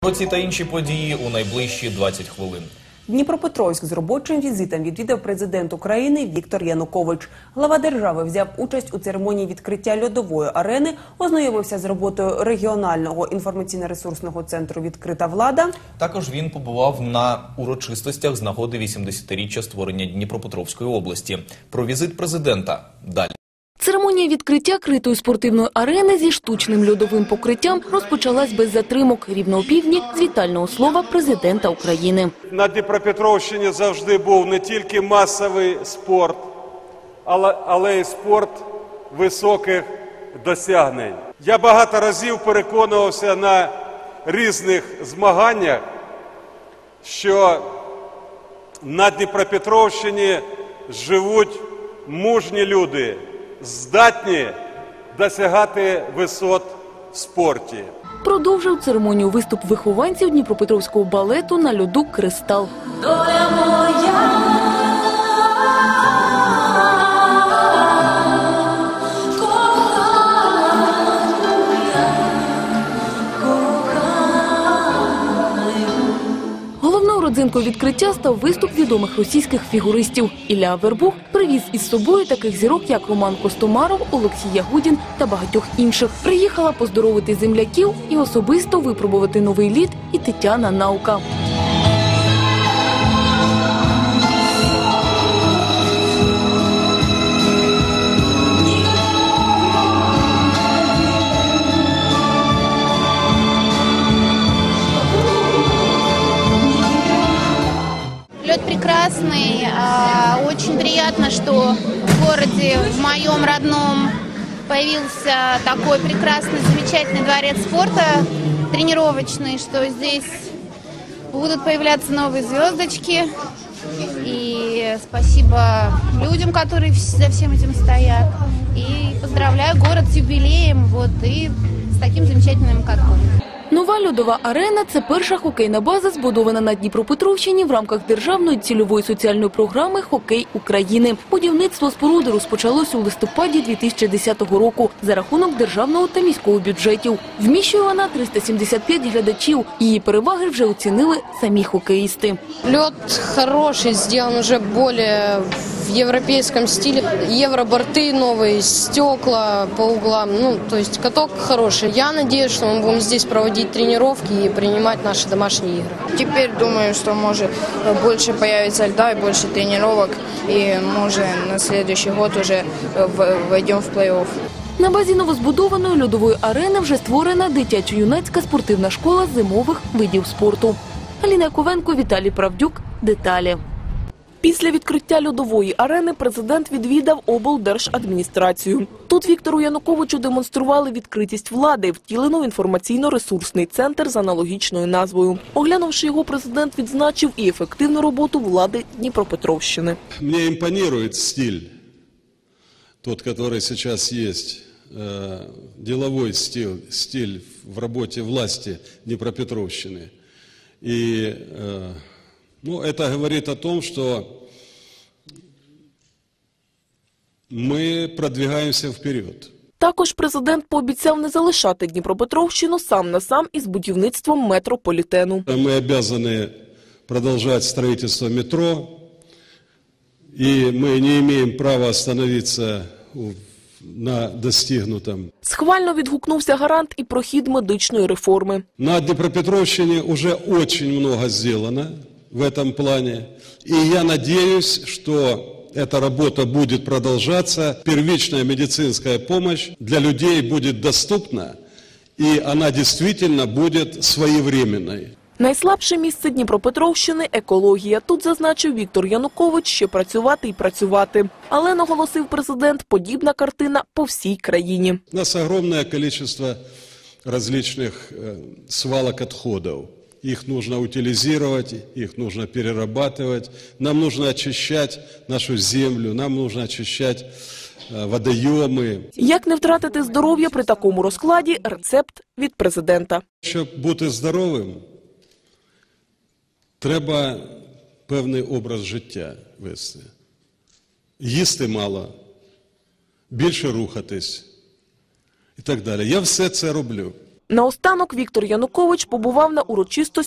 Про ці та інші події у найближчі 20 хвилин. Дніпропетровськ з робочим візитом відвідав президент України Віктор Янукович. Глава держави взяв участь у церемонії відкриття льодової арени, ознайомився з роботою регіонального інформаційно-ресурсного центру Відкрита влада. Також він побував на урочистостях з нагоди 80-річчя створення Дніпропетровської області. Про візит президента далі. Відкриття критої спортивної арени зі штучним льодовим покриттям розпочалась без затримок рівно о півдні з вітального слова президента України. На Дніпропетровщині завжди був не тільки масовий спорт, але й спорт високих досягнень. Я багато разів переконувався на різних змаганнях, що на Дніпропетровщині живуть мужні люди, здатні досягати висот в спорті. Продовжив церемонію виступ вихованців Дніпропетровського балету на льоду Кристал. Родзинкою відкриття став виступ відомих російських фігуристів. Ілля Вербух привіз із собою таких зірок, як Роман Костомаров, Олексій Ягудін та багатьох інших. Приїхала поздоровити земляків і особисто випробувати новий лід і Тетяна Наука. Прекрасный, а, очень приятно, что в городе, в моем родном, появился такой прекрасный, замечательный дворец спорта тренировочный, что здесь будут появляться новые звездочки. И спасибо людям, которые за всем этим стоят. И поздравляю город с юбилеем вот, и с таким замечательным катком. Льодова арена це перша хокейна база, збудована на Дніпропетровщині в рамках державної цільової соціальної програми Хокей України. Будівництво споруди розпочалось у листопаді 2010 року за рахунок державного та міського бюджетів. Вміщує вона 375 глядачів. Її переваги вже оцінили самі хокеїсти. Лед хороший, сделан уже более в европейском стиле. Евроборты новые, стекла по углам. Ну, то есть каток хороший. Я надеюсь, что мы будем здесь проводить тренировки и принимать наши домашние игры. Теперь думаю, что может э, больше появится льда и больше тренировок, и мы уже на следующий год уже э, в- войдем в плей-офф. На базі новозбудованої льодової арени вже створена дитячо-юнацька спортивна школа зимових видів спорту. Аліна Яковенко, Віталій Правдюк. Деталі. Після відкриття льодової арени президент відвідав облдержадміністрацію. Тут Віктору Януковичу демонстрували відкритість влади, втілену в інформаційно-ресурсний центр з аналогічною назвою. Оглянувши його, президент відзначив і ефективну роботу влади Дніпропетровщини. Мне импонирует стиль, тот, который сейчас есть, э, деловой стиль, стиль в работе власти Днепропетровщины. И э, ну, это говорит о том, что мы продвигаемся вперед. Також президент пообіцяв не залишати Дніпропетровщину сам на сам із будівництвом метрополітену. Мы обязаны продолжать строительство метро, и мы не имеем права остановиться у- на достигнутом. Схвально відгукнувся гарант і про хід медичної реформи. На Днепропетровщине уже очень много сделано в этом плане. И я надеюсь, что эта работа будет продолжаться. Первичная медицинская помощь для людей будет доступна, и она действительно будет своевременной. Найслабше місце Дніпропетровщини – екологія. Тут зазначив Віктор Янукович, ще працювати і працювати. Але, наголосив президент, подібна картина по всій країні. У нас огромное количество различных э, свалок отходов. Их нужно утилизировать, их нужно перерабатывать. Нам нужно очищать нашу землю, нам нужно очищать э, водоемы. Як не втратити здоров'я при такому розкладі – рецепт від президента. Щоб бути здоровим, треба певний образ життя вести. Їсти мало, більше рухатись і так далі. Я все це роблю. Наостанок Віктор Янукович побував на урочистості